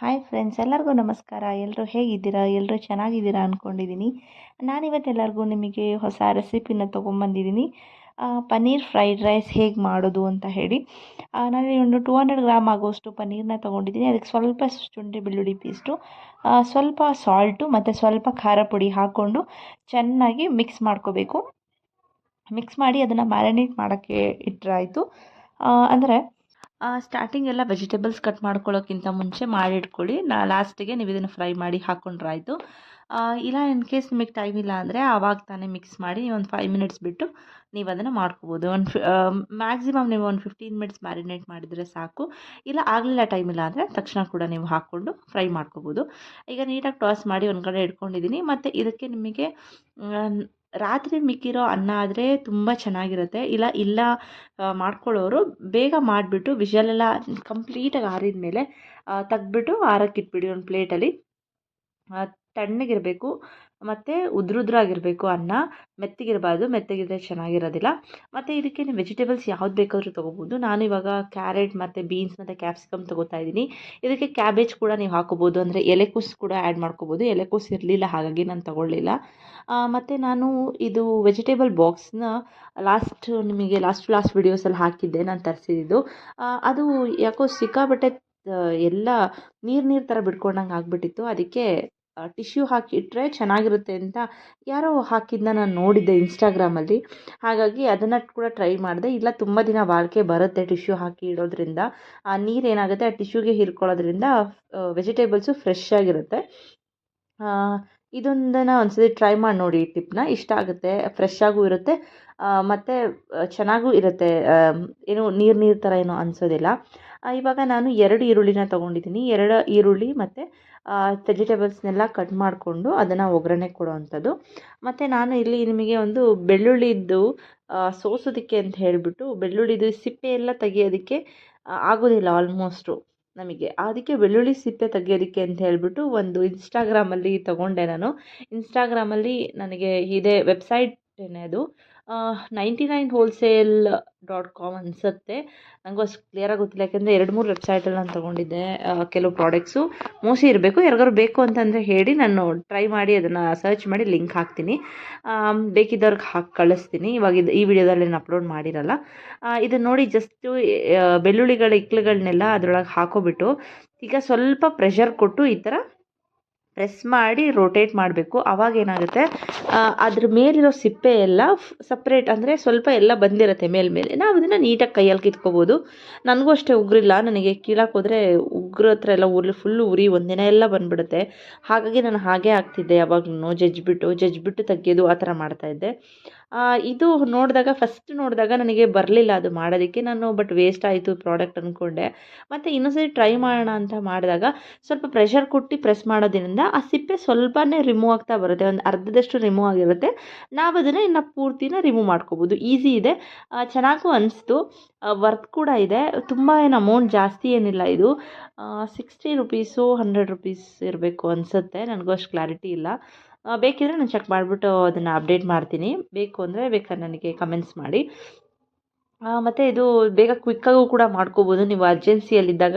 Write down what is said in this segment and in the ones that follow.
Hi friends ಎಲ್ಲರಿಗೂ ನಮಸ್ಕಾರ. ಎಲ್ಲರೂ ಹೇಗಿದ್ದೀರಾ? ಎಲ್ಲರೂ ಚೆನ್ನಾಗಿದ್ದೀರಾ ಅಂದ್ಕೊಂಡಿದ್ದೀನಿ ನಾನಿವತ್ತು ಎಲ್ಲರಿಗೂ ನಿಮಗೆ ಹೊಸ ರೆಸಿಪಿನ ತೊಗೊಂಬಂದಿದ್ದೀನಿ ಪನ್ನೀರ್ ಫ್ರೈಡ್ ರೈಸ್ ಹೇಗೆ ಮಾಡೋದು ಅಂತ ಹೇಳಿ. ನಾನು ಒಂದು ಟೂ ಹಂಡ್ರೆಡ್ ಗ್ರಾಮ್ ಆಗೋಷ್ಟು ಪನ್ನೀರನ್ನ ತೊಗೊಂಡಿದ್ದೀನಿ ಅದಕ್ಕೆ ಸ್ವಲ್ಪ ಶುಂಠಿ ಬೆಳ್ಳುಳ್ಳಿ ಪೇಸ್ಟು ಸ್ವಲ್ಪ ಸಾಲ್ಟು ಮತ್ತು ಸ್ವಲ್ಪ ಖಾರ ಪುಡಿ ಹಾಕ್ಕೊಂಡು ಚೆನ್ನಾಗಿ ಮಿಕ್ಸ್ ಮಾಡ್ಕೋಬೇಕು. ಮಿಕ್ಸ್ ಮಾಡಿ ಅದನ್ನು ಮ್ಯಾರಿನೇಟ್ ಮಾಡೋಕ್ಕೆ ಇಟ್ಟರಾಯಿತು ಅಂದರೆ ಸ್ಟಾರ್ಟಿಂಗ್ ಎಲ್ಲ ವೆಜಿಟೇಬಲ್ಸ್ ಕಟ್ ಮಾಡ್ಕೊಳ್ಳೋಕ್ಕಿಂತ ಮುಂಚೆ ಮಾಡಿಟ್ಕೊಳ್ಳಿ. ನಾ ಲಾಸ್ಟಿಗೆ ನೀವು ಇದನ್ನು ಫ್ರೈ ಮಾಡಿ ಹಾಕ್ಕೊಂಡ್ರಾಯಿತು ಇಲ್ಲ ಇನ್ ಕೇಸ್ ನಿಮಗೆ ಟೈಮ್ ಇಲ್ಲ ಅಂದರೆ ಆವಾಗ ತಾನೇ ಮಿಕ್ಸ್ ಮಾಡಿ ಒಂದು ಫೈವ್ ಮಿನಿಟ್ಸ್ ಬಿಟ್ಟು ನೀವು ಅದನ್ನು ಮಾಡ್ಕೋಬೋದು. ಒಂದು ಮ್ಯಾಕ್ಸಿಮಮ್ ನೀವು ಒಂದು ಫಿಫ್ಟೀನ್ ಮಿನಿಟ್ಸ್ ಮ್ಯಾರಿನೇಟ್ ಮಾಡಿದರೆ ಸಾಕು. ಇಲ್ಲ, ಆಗಲಿಲ್ಲ ಟೈಮ್ ಇಲ್ಲ ಅಂದರೆ ತಕ್ಷಣ ಕೂಡ ನೀವು ಹಾಕ್ಕೊಂಡು ಫ್ರೈ ಮಾಡ್ಕೋಬೋದು. ಈಗ ನೀಟಾಗಿ ಟಾಸ್ ಮಾಡಿ ಒಂದು ಕಡೆ ಇಟ್ಕೊಂಡಿದ್ದೀನಿ ಮತ್ತು ಇದಕ್ಕೆ ನಿಮಗೆ ರಾತ್ರಿ ಮಿಕ್ಕಿರೋ ಅನ್ನ ಆದರೆ ತುಂಬ ಚೆನ್ನಾಗಿರುತ್ತೆ. ಇಲ್ಲ ಇಲ್ಲ ಮಾಡ್ಕೊಳ್ಳೋರು ಬೇಗ ಮಾಡಿಬಿಟ್ಟು ವಿಷಲೆಲ್ಲ ಕಂಪ್ಲೀಟಾಗಿ ಆರಿದ ಮೇಲೆ ತೆಗ್ದುಬಿಟ್ಟು ಆರಕ್ಕೆ ಇಟ್ಬಿಡಿ ಒಂದು ಪ್ಲೇಟಲ್ಲಿ. ತಣ್ಣಗಿರಬೇಕು. ಮತ್ತು ಉದ್ರುದ್ರಾಗಿರಬೇಕು ಅನ್ನ. ಮೆತ್ತಗಿರಬಾರ್ದು, ಮೆತ್ತಗಿದ್ರೆ ಚೆನ್ನಾಗಿರೋದಿಲ್ಲ. ಮತ್ತು ಇದಕ್ಕೆ ನೀವು ವೆಜಿಟೇಬಲ್ಸ್ ಯಾವ್ದು ಬೇಕಾದರೂ ತೊಗೋಬೋದು. ನಾನು ಇವಾಗ ಕ್ಯಾರೆಟ್ ಮತ್ತು ಬೀನ್ಸ್ ಮತ್ತು ಕ್ಯಾಪ್ಸಿಕಮ್ ತೊಗೋತಾ ಇದ್ದೀನಿ. ಇದಕ್ಕೆ ಕ್ಯಾಬೇಜ್ ಕೂಡ ನೀವು ಹಾಕೋಬೋದು. ಅಂದರೆ ಎಲೆಕೋಸು ಕೂಡ ಆ್ಯಡ್ ಮಾಡ್ಕೋಬೋದು. ಎಲೆಕೋಸು ಇರಲಿಲ್ಲ, ಹಾಗಾಗಿ ನಾನು ತೊಗೊಳ್ಳಿಲ್ಲ. ಮತ್ತು ನಾನು ಇದು ವೆಜಿಟೇಬಲ್ ಬಾಕ್ಸ್ನ ಲಾಸ್ಟ್ ನಿಮಗೆ ಲಾಸ್ಟ್ ಲಾಸ್ಟ್ ವೀಡಿಯೋಸಲ್ಲಿ ಹಾಕಿದ್ದೆ. ನಾನು ತರಿಸಿದ್ದು. ಅದು ಯಾಕೋ ಸಿಕ್ಕಾಪಟ್ಟೆ ಎಲ್ಲ ನೀರು ನೀರು ಥರ ಬಿಡ್ಕೊಂಡಂಗೆ ಆಗಿಬಿಟ್ಟಿತ್ತು. ಅದಕ್ಕೆ ಟಿಶ್ಯೂ ಹಾಕಿ ಇಟ್ಟರೆ ಚೆನ್ನಾಗಿರುತ್ತೆ ಅಂತ ಯಾರೋ ಹಾಕಿದ್ದನ್ನ ನಾನು ನೋಡಿದ್ದೆ ಇನ್ಸ್ಟಾಗ್ರಾಮಲ್ಲಿ. ಹಾಗಾಗಿ ಅದನ್ನು ಕೂಡ ಟ್ರೈ ಮಾಡಿದೆ. ಇಲ್ಲ, ತುಂಬ ದಿನ ಬಾಳಿಕೆ ಬರುತ್ತೆ ಟಿಶ್ಯೂ ಹಾಕಿ ಇಡೋದ್ರಿಂದ. ಆ ನೀರು ಏನಾಗುತ್ತೆ, ಆ ಟಿಶ್ಯೂಗೆ ಹೀರ್ಕೊಳ್ಳೋದ್ರಿಂದ ವೆಜಿಟೇಬಲ್ಸು ಫ್ರೆಶ್ ಆಗಿರುತ್ತೆ. ಆ, ಒಂದು ಒಂದ್ಸತಿ ಟ್ರೈ ಮಾಡಿ ನೋಡಿ ಈ ಟಿಪ್ನ ಇಷ್ಟ ಆಗುತ್ತೆ ಫ್ರೆಶ್ ಆಗೂ ಇರುತ್ತೆ. ಮತ್ತು ಚೆನ್ನಾಗೂ ಇರುತ್ತೆ. ಏನು ನೀರು ನೀರು ಥರ ಏನೂ ಅನಿಸೋದಿಲ್ಲ. ಇವಾಗ ನಾನು ಎರಡು ಈರುಳ್ಳಿನ ತೊಗೊಂಡಿದ್ದೀನಿ. ಎರಡು ಈರುಳ್ಳಿ ಮತ್ತು ವೆಜಿಟೇಬಲ್ಸ್ನೆಲ್ಲ ಕಟ್ ಮಾಡಿಕೊಂಡು ಅದನ್ನು ಒಗ್ಗರಣೆ ಕೊಡೋವಂಥದ್ದು. ಮತ್ತು ನಾನು ಇಲ್ಲಿ ನಿಮಗೆ ಒಂದು ಬೆಳ್ಳುಳ್ಳಿದ್ದು ಸೋಸೋದಕ್ಕೆ ಅಂತ ಹೇಳಿಬಿಟ್ಟು ಬೆಳ್ಳುಳ್ಳಿದು ಸಿಪ್ಪೆ ಎಲ್ಲ ತೆಗಿಯೋದಕ್ಕೆ ಆಗೋದಿಲ್ಲ ಆಲ್ಮೋಸ್ಟು ನಮಗೆ. ಅದಕ್ಕೆ ಬೆಳ್ಳುಳ್ಳಿ ಸಿಪ್ಪೆ ತೆಗಿಯೋದಕ್ಕೆ ಅಂತ ಹೇಳಿಬಿಟ್ಟು ಒಂದು ಇನ್ಸ್ಟಾಗ್ರಾಮಲ್ಲಿ ತಗೊಂಡೆ ನಾನು. ಇನ್ಸ್ಟಾಗ್ರಾಮಲ್ಲಿ ನನಗೆ ಇದೆ ವೆಬ್ಸೈಟ್ ಅದು ninety nine wholesale dot com ಅನಿಸುತ್ತೆ. ನನಗೂ ಅಷ್ಟು ಕ್ಲಿಯರಾಗಿ ಗೊತ್ತಿಲ್ಲ. ಯಾಕೆಂದರೆ ಎರಡು ಮೂರು ವೆಬ್ಸೈಟಲ್ಲಿ ನಾನು ತೊಗೊಂಡಿದ್ದೆ ಕೆಲವು ಪ್ರಾಡಕ್ಟ್ಸು ಮೋಸ್ಟ್ಲಿ ಇರಬೇಕು. ಯಾರಿಗಾರು ಬೇಕು ಅಂತಂದರೆ ಹೇಳಿ ನಾನು ಟ್ರೈ ಮಾಡಿ ಅದನ್ನು ಸರ್ಚ್ ಮಾಡಿ ಲಿಂಕ್ ಹಾಕ್ತೀನಿ. ಬೇಕಿದ್ದವ್ರಿಗೆ ಹಾಕಿ, ಕಳಿಸ್ತೀನಿ. ಇವಾಗ ಇದು, ಈ ವಿಡಿಯೋದಲ್ಲಿ ನಾನು ಅಪ್ಲೋಡ್ ಮಾಡಿರಲ್ಲ. ಇದನ್ನು ನೋಡಿ ಜಸ್ಟು ಬೆಳ್ಳುಳ್ಳಿಗಳ ಇಕ್ಲುಗಳನ್ನೆಲ್ಲ ಅದರೊಳಗೆ ಹಾಕೋಬಿಟ್ಟು, ಈಗ ಸ್ವಲ್ಪ ಪ್ರೆಷರ್ ಕೊಟ್ಟು ಈ ಥರ ಪ್ರೆಸ್ ಮಾಡಿ ರೋಟೇಟ್ ಮಾಡಬೇಕು. ಆವಾಗ ಏನಾಗುತ್ತೆ? ಅದ್ರ ಮೇಲಿರೋ ಸಿಪ್ಪೆ ಎಲ್ಲ ಸಪ್ರೇಟ್ ಅಂದರೆ ಸ್ವಲ್ಪ ಎಲ್ಲ ಬಂದಿರುತ್ತೆ ಮೇಲ್ಮೇಲೆ ನಾವು ಅದನ್ನು ನೀಟಾಗಿ ಕೈಯಲ್ಲಿ ಕಿತ್ಕೋಬೋದು. ನನಗೂ ಅಷ್ಟೇ ಉಗುರಿಲ್ಲ. ನನಗೆ ಕೀಳಕ್ಕೆ ಹೋದರೆ ಉಗ್ರ ಹತ್ರ ಎಲ್ಲ ಉರಿ ಫುಲ್ಲು ಉರಿ, ಒಂದಿನ ಎಲ್ಲ ಬಂದುಬಿಡುತ್ತೆ. ಹಾಗಾಗಿ ನಾನು ಹಾಗೆ ಆಗ್ತಿದ್ದೆ. ಯಾವಾಗ್ಲೂ ಜಜ್ಜಿಬಿಟ್ಟು ಜಜ್ಜಿಬಿಟ್ಟು ತೆಗೆಯೋದು ಆ ಥರ ಮಾಡ್ತಾಯಿದ್ದೆ ಇದು ನೋಡಿದಾಗ ಫಸ್ಟ್ ನೋಡಿದಾಗ ನನಗೆ ಬರಲಿಲ್ಲ ಅದು ಮಾಡೋದಕ್ಕೆ. ನಾನು ಬಟ್ ವೇಸ್ಟ್ ಆಯಿತು ಪ್ರಾಡಕ್ಟ್ ಅಂದ್ಕೊಂಡೆ ಮತ್ತು ಇನ್ನೊಂದ್ಸರಿ ಟ್ರೈ ಮಾಡೋಣ ಅಂತ ಮಾಡಿದಾಗ, ಸ್ವಲ್ಪ ಪ್ರೆಷರ್ ಕೊಟ್ಟು ಪ್ರೆಸ್ ಮಾಡೋದ್ರಿಂದ ಆ ಸಿಪ್ಪೆ ಸ್ವಲ್ಪನೇ ರಿಮೂವ್ ಆಗ್ತಾ ಬರುತ್ತೆ. ಒಂದು ಅರ್ಧದಷ್ಟು ರಿಮೂವ್ ಆಗಿರುತ್ತೆ. ನಾವು ಅದನ್ನು ಇನ್ನು ಪೂರ್ತಿನ ರಿಮೂವ್ ಮಾಡ್ಕೋಬೋದು. ಈಸಿ ಇದೆ. ಚೆನ್ನಾಗೂ ಅನಿಸ್ತು. ವರ್ತ್ ಕೂಡ ಇದೆ. ತುಂಬ ಏನು ಅಮೌಂಟ್ ಜಾಸ್ತಿ ಏನಿಲ್ಲ ಇದು. ಸಿಕ್ಸ್ಟಿ ರುಪೀಸು ಹಂಡ್ರೆಡ್ ರುಪೀಸ್ ಇರಬೇಕು ಅನಿಸುತ್ತೆ. ನನಗೂ ಅಷ್ಟು ಕ್ಲಾರಿಟಿ ಇಲ್ಲ. ಆ, ಬೇಕಿದ್ರೆ ನಾನು ಚೆಕ್ ಮಾಡಿಬಿಟ್ಟು ಅದನ್ನು ಅಪ್ಡೇಟ್ ಮಾಡ್ತೀನಿ. ಬೇಕು ಅಂದರೆ ಬೇಕಾದ್ರೆ ನನಗೆ ಕಮೆಂಟ್ಸ್ ಮಾಡಿ. ಮತ್ತು ಇದು ಬೇಗ ಕ್ವಿಕ್ಕಾಗೂ ಕೂಡ ಮಾಡ್ಕೋಬೋದು. ನೀವು ಅರ್ಜೆನ್ಸಿಯಲ್ಲಿದ್ದಾಗ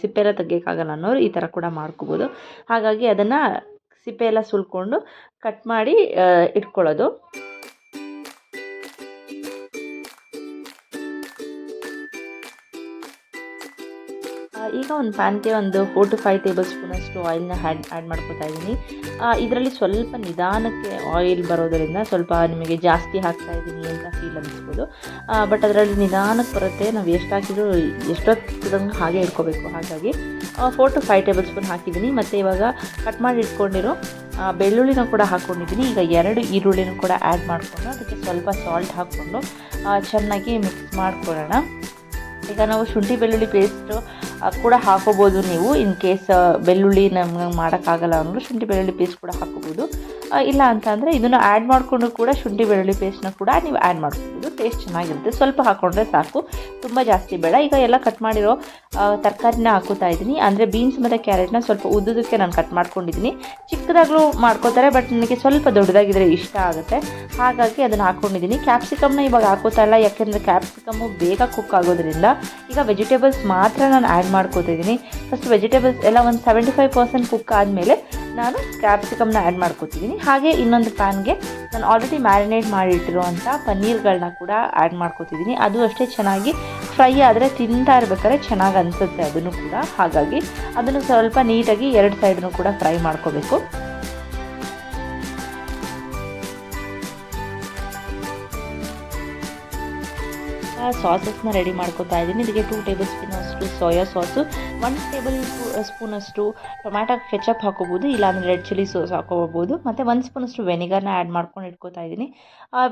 ಸಿಪ್ಪೆ ಎಲ್ಲ ತೆಗಿಯೋಕ್ಕಾಗಲ್ಲ ಅನ್ನೋರು ಈ ಥರ ಕೂಡ ಮಾಡ್ಕೋಬೋದು. ಹಾಗಾಗಿ ಅದನ್ನು ಸಿಪ್ಪೆ ಎಲ್ಲ ಸುಲ್ಕೊಂಡು ಕಟ್ ಮಾಡಿ ಇಟ್ಕೊಳ್ಳೋದು. ಈಗ ಒಂದು ಪ್ಯಾನ್ಗೆ ಒಂದು ಫೋರ್ ಟು ಫೈವ್ ಟೇಬಲ್ ಸ್ಪೂನಷ್ಟು ಆಯಿಲ್ನ ಹ್ಯಾಡ್ ಆ್ಯಡ್ ಮಾಡ್ಕೊತಾ ಇದ್ದೀನಿ. ಇದರಲ್ಲಿ ಸ್ವಲ್ಪ ನಿಧಾನಕ್ಕೆ ಆಯಿಲ್ ಬರೋದರಿಂದ ಸ್ವಲ್ಪ ನಿಮಗೆ ಜಾಸ್ತಿ ಹಾಕ್ತಾ ಇದ್ದೀನಿ ಅಂತ ಫೀಲ್ ಅನ್ನಿಸ್ಬೋದು ಬಟ್ ಅದರಲ್ಲಿ ನಿಧಾನಕ್ಕೆ ಬರುತ್ತೆ. ನಾವು ಎಷ್ಟು ಹಾಕಿದ್ರು ಎಷ್ಟೊತ್ತಿದಂಗೆ ಹಾಗೆ ಇಟ್ಕೋಬೇಕು. ಹಾಗಾಗಿ four to five tablespoon ಹಾಕಿದ್ದೀನಿ. ಮತ್ತು ಇವಾಗ ಕಟ್ ಮಾಡಿ ಇಟ್ಕೊಂಡಿರೋ ಬೆಳ್ಳುಳ್ಳಿನ ಕೂಡ ಹಾಕ್ಕೊಂಡಿದ್ದೀನಿ ಈಗ ಎರಡು ಈರುಳ್ಳಿನೂ ಕೂಡ ಆ್ಯಡ್ ಮಾಡಿಕೊಂಡು ಅದಕ್ಕೆ ಸ್ವಲ್ಪ ಸಾಲ್ಟ್ ಹಾಕ್ಕೊಂಡು ಚೆನ್ನಾಗಿ ಮಿಕ್ಸ್ ಮಾಡ್ಕೊಳ್ಳೋಣ. ಈಗ ನಾವು ಶುಂಠಿ ಬೆಳ್ಳುಳ್ಳಿ ಪೇಸ್ಟು ಕೂಡ ಹಾಕೋಬೋದು ನೀವು. ಇನ್ ಕೇಸ್ ಬೆಳ್ಳುಳ್ಳಿ ನಮ್ಗೆ ಮಾಡೋಕ್ಕಾಗಲ್ಲ ಅಂದ್ರೆ ಶುಂಠಿ ಬೆಳ್ಳುಳ್ಳಿ ಪೇಸ್ಟ್ ಕೂಡ ಹಾಕೋಬೋದು. ಇಲ್ಲ ಅಂತ ಅಂದರೆ ಇದನ್ನು ಆ್ಯಡ್ ಮಾಡಿಕೊಂಡು ಕೂಡ ಶುಂಠಿ ಬೆಳ್ಳುಳ್ಳಿ ಪೇಸ್ಟ್ನ ಕೂಡ ನೀವು ಆ್ಯಡ್ ಮಾಡ್ಕೋಬೋದು. ಟೇಸ್ಟ್ ಚೆನ್ನಾಗಿರುತ್ತೆ. ಸ್ವಲ್ಪ ಹಾಕ್ಕೊಂಡ್ರೆ ಸಾಕು. ತುಂಬ ಜಾಸ್ತಿ ಬೇಡ. ಈಗ ಎಲ್ಲ ಕಟ್ ಮಾಡಿರೋ ತರಕಾರಿನ ಹಾಕೋತಾ ಇದ್ದೀನಿ. ಅಂದರೆ ಬೀನ್ಸ್ ಮತ್ತು ಕ್ಯಾರೆಟ್ನ ಸ್ವಲ್ಪ ಉದ್ದುದಕ್ಕೆ ನಾನು ಕಟ್ ಮಾಡ್ಕೊಂಡಿದ್ದೀನಿ. ಚಿಕ್ಕದಾಗಲೂ ಮಾಡ್ಕೋತಾರೆ ಬಟ್ ನನಗೆ ಸ್ವಲ್ಪ ದೊಡ್ಡದಾಗಿದ್ದರೆ ಇಷ್ಟ ಆಗುತ್ತೆ. ಹಾಗಾಗಿ ಅದನ್ನು ಹಾಕ್ಕೊಂಡಿದ್ದೀನಿ ಕ್ಯಾಪ್ಸಿಕಮ್ನ ಇವಾಗ ಹಾಕೋತಾ ಇಲ್ಲ. ಯಾಕೆಂದರೆ ಕ್ಯಾಪ್ಸಿಕಮ್ಮು ಬೇಗ ಕುಕ್ ಆಗೋದ್ರಿಂದ ಈಗ ವೆಜಿಟೇಬಲ್ಸ್ ಮಾತ್ರ ನಾನು ಆ್ಯಡ್ ಮಾಡ್ಕೋತಿದ್ದೀನಿ ಫಸ್ಟ್ ವೆಜಿಟೇಬಲ್ಸ್ ಎಲ್ಲ ಒಂದು ಸೆವೆಂಟಿ ಫೈವ್ ಪರ್ಸೆಂಟ್ ಕುಕ್ ಆದಮೇಲೆ ನಾನು ಕ್ಯಾಪ್ಸಿಕಮ್ನ ಆ್ಯಡ್ ಮಾಡ್ಕೋತಿದ್ದೀನಿ ಹಾಗೆ ಇನ್ನೊಂದು ಪ್ಯಾನ್ಗೆ ನಾನು ಆಲ್ರೆಡಿ ಮ್ಯಾರಿನೇಟ್ ಮಾಡಿಟ್ಟಿರುವಂಥ ಪನ್ನೀರ್ಗಳನ್ನ ಕೂಡ ಆ್ಯಡ್ ಮಾಡ್ಕೋತಿದ್ದೀನಿ ಅದು ಅಷ್ಟೇ ಚೆನ್ನಾಗಿ ಫ್ರೈ ಆದರೆ ತಿಂತಾ ಇರ್ಬೇಕಾದ್ರೆ ಚೆನ್ನಾಗಿ ಅನಿಸುತ್ತೆ ಅದನ್ನು ಕೂಡ. ಹಾಗಾಗಿ ಅದನ್ನು ಸ್ವಲ್ಪ ನೀಟಾಗಿ ಎರಡು ಸೈಡ್ನು ಕೂಡ ಫ್ರೈ ಮಾಡ್ಕೋಬೇಕು. ಸಾಸಸ್ನ ರೆಡಿ ಮಾಡ್ಕೊತಾ ಇದ್ದೀನಿ. ಇದಕ್ಕೆ ಟೂ ಟೇಬಲ್ ಸ್ಪೂನ್ ಅಷ್ಟು soya sauce one tablespoon ಅಷ್ಟು ಟೊಮ್ಯಾಟೊ ಕೆಚಪ್ ಹಾಕೋಬೋದು, ಇಲ್ಲಾಂದರೆ ರೆಡ್ ಚಿಲ್ಲಿ ಸಾಸ್ ಹಾಕೋಬೋದು. ಮತ್ತು ಒಂದು ಸ್ಪೂನಷ್ಟು ವೆನಿಗರ್ನ ಆ್ಯಡ್ ಮಾಡ್ಕೊಂಡು ಇಟ್ಕೋತಾ ಇದ್ದೀನಿ.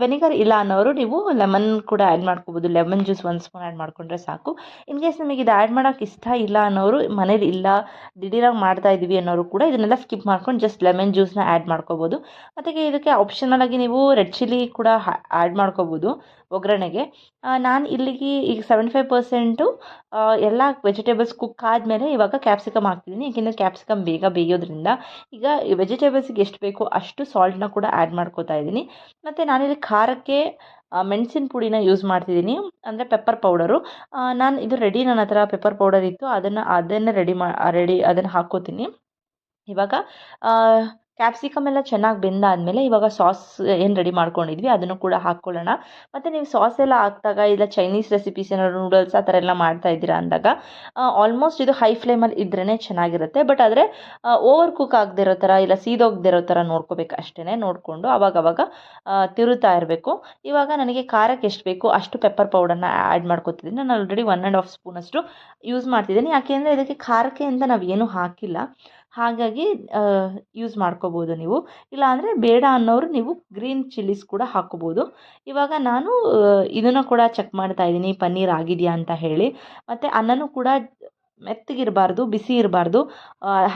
ವೆನಿಗರ್ ಇಲ್ಲ ಅನ್ನೋರು ನೀವು ಲೆಮನ್ ಕೂಡ ಆ್ಯಡ್ ಮಾಡ್ಕೋಬೋದು. ಲೆಮನ್ ಜ್ಯೂಸ್ ಒಂದು ಸ್ಪೂನ್ ಆ್ಯಡ್ ಮಾಡ್ಕೊಂಡ್ರೆ ಸಾಕು. ಇನ್ ಕೇಸ್ ನಿಮಗೆ ಇದು ಆ್ಯಡ್ ಮಾಡೋಕ್ಕೆ ಇಷ್ಟ ಇಲ್ಲ ಅನ್ನೋರು, ಮನೇಲಿ ಇಲ್ಲ, ದಿಢೀರಾಗಿ ಮಾಡ್ತಾ ಇದ್ದೀವಿ ಅನ್ನೋರು ಕೂಡ ಇದನ್ನೆಲ್ಲ ಸ್ಕಿಪ್ ಮಾಡ್ಕೊಂಡು ಜಸ್ಟ್ ಲೆಮನ್ ಜ್ಯೂಸ್ನ ಆ್ಯಡ್ ಮಾಡ್ಕೋಬೋದು. ಮತ್ತು ಇದಕ್ಕೆ ಆಪ್ಷನಲ್ ಆಗಿ ನೀವು ರೆಡ್ ಚಿಲ್ಲಿ ಕೂಡ ಆ್ಯಡ್ ಮಾಡ್ಕೋಬೋದು ಒಗ್ಗರಣೆಗೆ. ನಾನು ಇಲ್ಲಿಗೆ ಈಗ ಸೆವೆಂಟಿ ಫೈವ್ ಪರ್ಸೆಂಟು ಎಲ್ಲ ವೆಜಿಟೇಬಲ್ಸ್ ಕುಕ್ ಆದಮೇಲೆ ಇವಾಗ ಕ್ಯಾಪ್ಸಿಕಮ್ ಹಾಕ್ತಿದ್ದೀನಿ ಏಕೆಂದರೆ ಕ್ಯಾಪ್ಸಿಕಮ್ ಬೇಗ ಬೇಯೋದ್ರಿಂದ ಈಗ ವೆಜಿಟೇಬಲ್ಸ್ಗೆ ಎಷ್ಟು ಬೇಕೋ ಅಷ್ಟು ಸಾಲ್ಟ್ನ ಕೂಡ ಆ್ಯಡ್ ಮಾಡ್ಕೋತಾ ಇದ್ದೀನಿ. ಮತ್ತು ನಾನಿಲ್ಲಿ ಖಾರಕ್ಕೆ ಮೆಣಸಿನ ಪುಡಿನ ಯೂಸ್ ಮಾಡ್ತಿದ್ದೀನಿ ಅಂದರೆ ಪೆಪ್ಪರ್ ಪೌಡರು ನಾನು ಇದು ರೆಡಿ ನನ್ನ ಹತ್ರ ಪೆಪ್ಪರ್ ಪೌಡರ್ ಇತ್ತು. ಅದನ್ನು ಅದನ್ನು ರೆಡಿ ಮಾ ರೆಡಿ ಅದನ್ನು ಹಾಕ್ಕೋತೀನಿ ಇವಾಗ ಕ್ಯಾಪ್ಸಿಕಮ್ ಎಲ್ಲ ಚೆನ್ನಾಗಿ ಬೆಂದಾದಮೇಲೆ ಇವಾಗ ಸಾಸ್ ಏನು ರೆಡಿ ಮಾಡ್ಕೊಂಡಿದ್ವಿ, ಅದನ್ನು ಕೂಡ ಹಾಕ್ಕೊಳ್ಳೋಣ. ಮತ್ತು ನೀವು ಸಾಸ್ ಎಲ್ಲ ಹಾಕಿದಾಗ ಇಲ್ಲ ಚೈನೀಸ್ ರೆಸಿಪೀಸ್ ಏನಾದ್ರು ನೂಡಲ್ಸ್ ಆ ಥರ ಎಲ್ಲ ಮಾಡ್ತಾ ಇದ್ದೀರಾ ಅಂದಾಗ ಆಲ್ಮೋಸ್ಟ್ ಇದು ಹೈ ಫ್ಲೇಮಲ್ಲಿ ಇದ್ರೇ ಚೆನ್ನಾಗಿರುತ್ತೆ. ಬಟ್ ಆದರೆ ಓವರ್ ಕುಕ್ ಆಗದಿರೋ ಥರ ಇಲ್ಲ ಸೀದೋಗ್ದಿರೋ ಥರ ನೋಡ್ಕೋಬೇಕು ಅಷ್ಟೇ ನೋಡಿಕೊಂಡು ಅವಾಗವಾಗ ತಿರುತ್ತಾ ಇರಬೇಕು. ಇವಾಗ ನನಗೆ ಖಾರಕ್ಕೆ ಎಷ್ಟು ಬೇಕು ಅಷ್ಟು ಪೆಪ್ಪರ್ ಪೌಡರ್ನ ಆ್ಯಡ್ ಮಾಡ್ಕೊತಿದ್ದೀನಿ. ನಾನು ಆಲ್ರೆಡಿ ಒನ್ ಆ್ಯಂಡ್ ಹಾಫ್ ಸ್ಪೂನಷ್ಟು ಯೂಸ್ ಮಾಡ್ತಿದ್ದೀನಿ. ಯಾಕೆಂದರೆ ಇದಕ್ಕೆ ಖಾರಕ್ಕೆ ಅಂತ ನಾವು ಏನೂ ಹಾಕಿಲ್ಲ. ಹಾಗಾಗಿ ಯೂಸ್ ಮಾಡ್ಕೋಬೋದು ನೀವು. ಇಲ್ಲಾಂದರೆ ಬೇಡ ಅನ್ನೋರು ನೀವು ಗ್ರೀನ್ ಚಿಲ್ಲೀಸ್ ಕೂಡ ಹಾಕ್ಕೋಬೋದು. ಇವಾಗ ನಾನು ಇದನ್ನು ಕೂಡ ಚೆಕ್ ಮಾಡ್ತಾ ಇದ್ದೀನಿ. ಪನ್ನೀರ್ ಆಗಿದೆಯಾ ಅಂತ ಹೇಳಿ. ಮತ್ತು ಅನ್ನನೂ ಕೂಡ ಮೆತ್ತಗಿರಬಾರ್ದು, ಬಿಸಿ ಇರಬಾರ್ದು.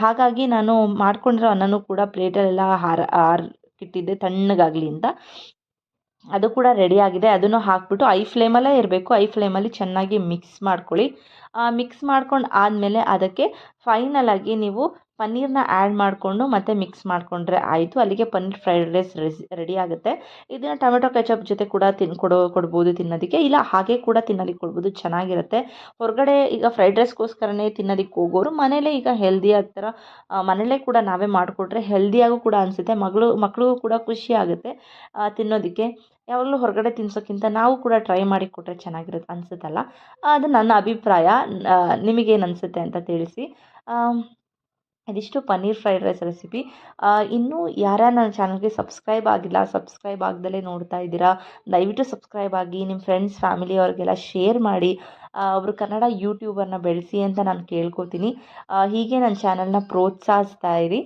ಹಾಗಾಗಿ ನಾನು ಮಾಡ್ಕೊಂಡಿರೋ ಅನ್ನನೂ ಕೂಡ ಪ್ಲೇಟಲ್ಲೆಲ್ಲ ಹಾರ ಹಾರಿಟ್ಟಿದ್ದೆ ತಣ್ಣಗಾಗಲಿ ಅಂತ. ಅದು ಕೂಡ ರೆಡಿ ಆಗಿದೆ. ಅದನ್ನು ಹಾಕ್ಬಿಟ್ಟು, ಐ ಫ್ಲೇಮಲ್ಲೇ ಇರಬೇಕು. ಐ ಫ್ಲೇಮಲ್ಲಿ ಚೆನ್ನಾಗಿ ಮಿಕ್ಸ್ ಮಾಡ್ಕೊಳ್ಳಿ. ಮಿಕ್ಸ್ ಮಾಡ್ಕೊಂಡು ಆದಮೇಲೆ ಅದಕ್ಕೆ ಫೈನಲಾಗಿ ನೀವು ಪನ್ನೀರನ್ನ ಆ್ಯಡ್ ಮಾಡಿಕೊಂಡು ಮತ್ತೆ ಮಿಕ್ಸ್ ಮಾಡಿಕೊಂಡ್ರೆ ಆಯಿತು. ಅಲ್ಲಿಗೆ ಪನ್ನೀರ್ ಫ್ರೈಡ್ ರೈಸ್ ರೆಡಿ ಆಗುತ್ತೆ. ಇದನ್ನು ಟೊಮೆಟೊ ಕೆಚಪ್ ಜೊತೆ ಕೂಡ ತಿನ್, ಕೊಡೋ, ಕೊಡ್ಬೋದು ತಿನ್ನೋದಕ್ಕೆ. ಇಲ್ಲ, ಹಾಗೆ ಕೂಡ ತಿನ್ನೋದಕ್ಕೆ ಕೊಡ್ಬೋದು. ಚೆನ್ನಾಗಿರುತ್ತೆ. ಹೊರಗಡೆ ಈಗ ಫ್ರೈಡ್ ರೈಸ್ಗೋಸ್ಕರನೇ ತಿನ್ನೋದಕ್ಕೆ ಹೋಗೋರು ಮನೇಲೇ ಈಗ ಹೆಲ್ದಿ ಆ ಥರ ಮನೇಲೇ ಕೂಡ ನಾವೇ ಮಾಡಿಕೊಟ್ರೆ ಹೆಲ್ದಿಯಾಗೂ ಕೂಡ ಅನಿಸುತ್ತೆ. ಮಗಳು ಮಕ್ಕಳಿಗೂ ಕೂಡ ಖುಷಿ ಆಗುತ್ತೆ ತಿನ್ನೋದಕ್ಕೆ. ಯಾವಾಗಲೂ ಹೊರಗಡೆ ತಿನ್ನಿಸೋಕ್ಕಿಂತ ನಾವು ಕೂಡ ಟ್ರೈ ಮಾಡಿ ಕೊಟ್ಟರೆ ಚೆನ್ನಾಗಿರುತ್ತೆ ಅನಿಸುತ್ತಲ್ಲ? ಅದು ನನ್ನ ಅಭಿಪ್ರಾಯ. ನಿಮಗೇನು ಅನಿಸುತ್ತೆ ಅಂತ ತಿಳಿಸಿ. ಇದಿಷ್ಟು ಪನ್ನೀರ್ ಫ್ರೈಡ್ ರೈಸ್ ರೆಸಿಪಿ. ಇನ್ನೂ ಯಾರ್ಯಾರು ನನ್ನ ಚಾನಲ್ಗೆ ಸಬ್ಸ್ಕ್ರೈಬ್ ಆಗಿಲ್ಲ, ಸಬ್ಸ್ಕ್ರೈಬ್ ಆಗ್ದಲೇ ನೋಡ್ತಾ ಇದ್ದೀರಾ, ದಯವಿಟ್ಟು ಸಬ್ಸ್ಕ್ರೈಬ್ ಆಗಿ ನಿಮ್ಮ ಫ್ರೆಂಡ್ಸ್ ಫ್ಯಾಮಿಲಿ ಅವ್ರಿಗೆಲ್ಲ ಶೇರ್ ಮಾಡಿ. ಅವರು ಕನ್ನಡ ಯೂಟ್ಯೂಬರ್ನ ಬೆಳೆಸಿ ಅಂತ ನಾನು ಕೇಳ್ಕೊತೀನಿ. ಹೀಗೆ ನನ್ನ ಚಾನಲ್ನ ಪ್ರೋತ್ಸಾಹಿಸ್ತಾ ಇರಿ.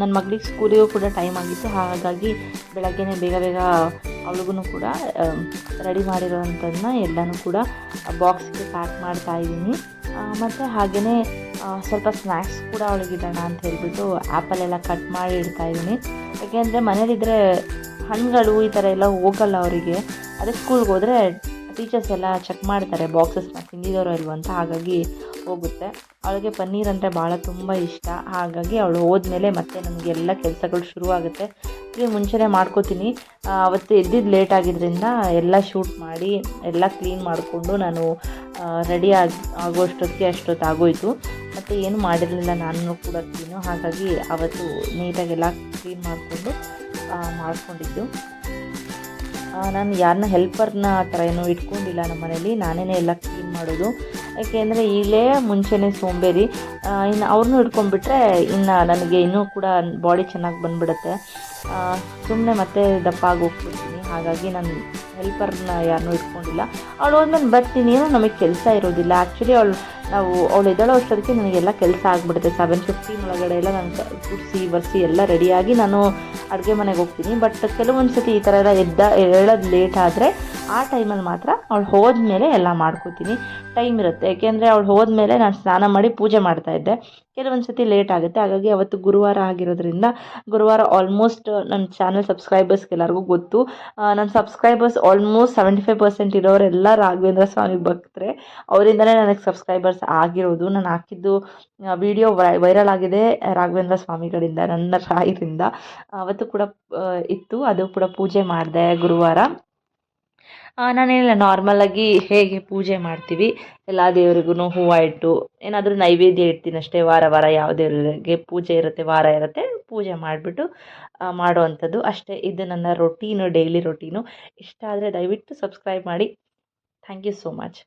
ನನ್ನ ಮಗಳಿಗೆ ಸ್ಕೂಲಿಗೂ ಕೂಡ ಟೈಮ್ ಆಗಿತ್ತು. ಹಾಗಾಗಿ ಬೆಳಗ್ಗೆನೇ ಬೇಗ ಬೇಗ ಅವಳಿಗೂ ಕೂಡ ರೆಡಿ ಮಾಡಿರೋವಂಥದ್ದನ್ನ ಎಲ್ಲನೂ ಕೂಡ ಬಾಕ್ಸ್ಗೆ ಪ್ಯಾಕ್ ಮಾಡ್ತಾ ಇದ್ದೀನಿ. ಮತ್ತು ಹಾಗೆಯೇ ಸ್ವಲ್ಪ ಸ್ನ್ಯಾಕ್ಸ್ ಕೂಡ ಅವಳಿಗಿಡೋಣ ಅಂತ ಹೇಳ್ಬಿಟ್ಟು ಆ್ಯಪಲ್ಲೆಲ್ಲ ಕಟ್ ಮಾಡಿ ಇಡ್ತಾ ಇದ್ದೀನಿ. ಯಾಕೆಂದರೆ ಮನೇಲಿದ್ದರೆ ಹಣ್ಣುಗಳು ಈ ಥರ ಎಲ್ಲ ಹೋಗಲ್ಲ ಅವರಿಗೆ. ಅದೇ ಸ್ಕೂಲ್ಗೆ ಹೋದರೆ ಟೀಚರ್ಸ್ ಎಲ್ಲ ಚೆಕ್ ಮಾಡ್ತಾರೆ ಬಾಕ್ಸಸ್ನ ತಿಂದಿದ್ದಾರೋ ಇಲ್ವಂತ ಹಾಗಾಗಿ ಹೋಗುತ್ತೆ. ಅವಳಿಗೆ ಪನ್ನೀರ್ ಅಂದರೆ ಭಾಳ ತುಂಬ ಇಷ್ಟ. ಹಾಗಾಗಿ ಅವಳು ಹೋದ್ಮೇಲೆ ಮತ್ತೆ ನಮಗೆಲ್ಲ ಕೆಲಸಗಳು ಶುರುವಾಗುತ್ತೆ. ಇಲ್ಲಿ ಮುಂಚೆನೇ ಮಾಡ್ಕೋತೀನಿ. ಅವತ್ತು ಎದ್ದಿದ್ದು ಲೇಟ್ ಆಗಿದ್ದರಿಂದ ಎಲ್ಲ ಶೂಟ್ ಮಾಡಿ, ಎಲ್ಲ ಕ್ಲೀನ್ ಮಾಡಿಕೊಂಡು ನಾನು ರೆಡಿ ಆಗಿ ಆಗೋಷ್ಟೊತ್ತಿಗೆ ಅಷ್ಟೊತ್ತು ಆಗೋಯಿತು. ಮತ್ತು ಏನು ಮಾಡಿರಲಿಲ್ಲ ನಾನು ಕೂಡ ಕ್ಲೀನು ಹಾಗಾಗಿ ಅವತ್ತು ನೀಟಾಗೆಲ್ಲ ಕ್ಲೀನ್ ಮಾಡಿಕೊಂಡು ಮಾಡಿಕೊಂಡಿದ್ದು. ನಾನು ಯಾರನ್ನ ಹೆಲ್ಪರ್ನ ಆ ಥರ ಏನೂ ಇಟ್ಕೊಂಡಿಲ್ಲ ನಮ್ಮ ಮನೇಲಿ ನಾನೇ ಎಲ್ಲ ಕ್ಲೀನ್ ಮಾಡೋದು. ಯಾಕೆಂದರೆ ಈಗಲೇ ಮುಂಚೆನೇ ಸೋಂಬೇರಿ. ಇನ್ನು ಅವ್ರನ್ನೂ ಇಟ್ಕೊಂಡ್ಬಿಟ್ರೆ ಇನ್ನು ನನಗೆ ಇನ್ನೂ ಕೂಡ ಬಾಡಿ ಚೆನ್ನಾಗಿ ಬಂದುಬಿಡುತ್ತೆ. ಸುಮ್ಮನೆ ಮತ್ತೆ ದಪ್ಪ ಆಗೋಗ್ಬಿಡ್ತೀನಿ. ಹಾಗಾಗಿ ನಾನು ಹೆಲ್ಪರ್ನ ಯಾರನ್ನೂ ಇಟ್ಕೊಂಡಿಲ್ಲ ಅವಳು ಹೋದ್ಮೇಲೆ ಬರ್ತೀನಿ, ಏನೋ ನಮಗೆ ಕೆಲಸ ಇರೋದಿಲ್ಲ. ಆ್ಯಕ್ಚುಲಿ ಅವಳು, ನಾವು, ಅವಳು ಎದ್ದೇಳೋ ಅಷ್ಟೊತ್ತಿಗೆ ನನಗೆಲ್ಲ ಕೆಲಸ ಆಗಿಬಿಡುತ್ತೆ. ಸೆವೆನ್ ಫಿಫ್ಟೀನ್ ಒಳಗಡೆ ಎಲ್ಲ ನಾನು ಕುಡಿಸಿ, ಬರ್ಸಿ ಎಲ್ಲ ರೆಡಿಯಾಗಿ ನಾನು ಅಡುಗೆ ಮನೆಗೆ ಹೋಗ್ತೀನಿ. ಬಟ್ ಕೆಲವೊಂದು ಸತಿ ಈ ಥರ ಎಲ್ಲ ಎದ್ದ, ಹೇಳೋದು ಲೇಟ್ ಆದರೆ ಆ ಟೈಮಲ್ಲಿ ಮಾತ್ರ ಅವಳು ಹೋದ್ಮೇಲೆ ಎಲ್ಲ ಮಾಡ್ಕೋತೀನಿ. ಟೈಮ್ ಇರುತ್ತೆ. ಯಾಕೆಂದರೆ ಅವಳು ಹೋದ್ಮೇಲೆ ನಾನು ಸ್ನಾನ ಮಾಡಿ ಪೂಜೆ ಮಾಡ್ತಾಯಿದ್ದೆ ಕೆಲವೊಂದು ಸತಿ ಲೇಟ್ ಆಗುತ್ತೆ. ಹಾಗಾಗಿ ಅವತ್ತು ಗುರುವಾರ ಆಗಿರೋದ್ರಿಂದ ಗುರುವಾರ ಆಲ್ಮೋಸ್ಟ್ ನನ್ನ ಚಾನಲ್ ಸಬ್ಸ್ಕ್ರೈಬರ್ಸ್ಗೆ ಎಲ್ಲರಿಗೂ ಗೊತ್ತು. ನನ್ನ subscribers almost seventy five percent ಇರೋರೆಲ್ಲ ರಾಘವೇಂದ್ರ ಸ್ವಾಮಿ ಭಕ್ತರೆ. ಅವರಿಂದನೇ ನನಗೆ ಸಬ್ಸ್ಕ್ರೈಬರ್ಸ್ ಆಗಿರೋದು. ನಾನು ಹಾಕಿದ್ದು ವಿಡಿಯೋ ವೈರಲ್ ಆಗಿದೆ ರಾಘವೇಂದ್ರ ಸ್ವಾಮಿಗಳಿಂದ, ನನ್ನ ರಾಯರಿಂದ ಅವತ್ತು ಕೂಡ ಇತ್ತು. ಅದು ಕೂಡ ಪೂಜೆ ಮಾಡಿದೆ ಗುರುವಾರ. ನಾನೇನಿಲ್ಲ ನಾರ್ಮಲಾಗಿ ಹೇಗೆ ಪೂಜೆ ಮಾಡ್ತೀವಿ, ಎಲ್ಲ ದೇವ್ರಿಗೂ ಹೂವು ಇಟ್ಟು, ಏನಾದರೂ ನೈವೇದ್ಯ ಇಡ್ತೀನಿ ಅಷ್ಟೇ, ವಾರ ವಾರ ಯಾವ ದೇವರಿಗೆ ಪೂಜೆ ಇರುತ್ತೆ, ವಾರ ಇರುತ್ತೆ, ಪೂಜೆ ಮಾಡಿಬಿಟ್ಟು ಮಾಡುವಂಥದ್ದು ಅಷ್ಟೇ. ಇದು ನನ್ನ ರೊಟೀನು ಡೈಲಿ ರೊಟೀನು ಇಷ್ಟ ಆದರೆ ದಯವಿಟ್ಟು ಸಬ್ಸ್ಕ್ರೈಬ್ ಮಾಡಿ. Thank you so much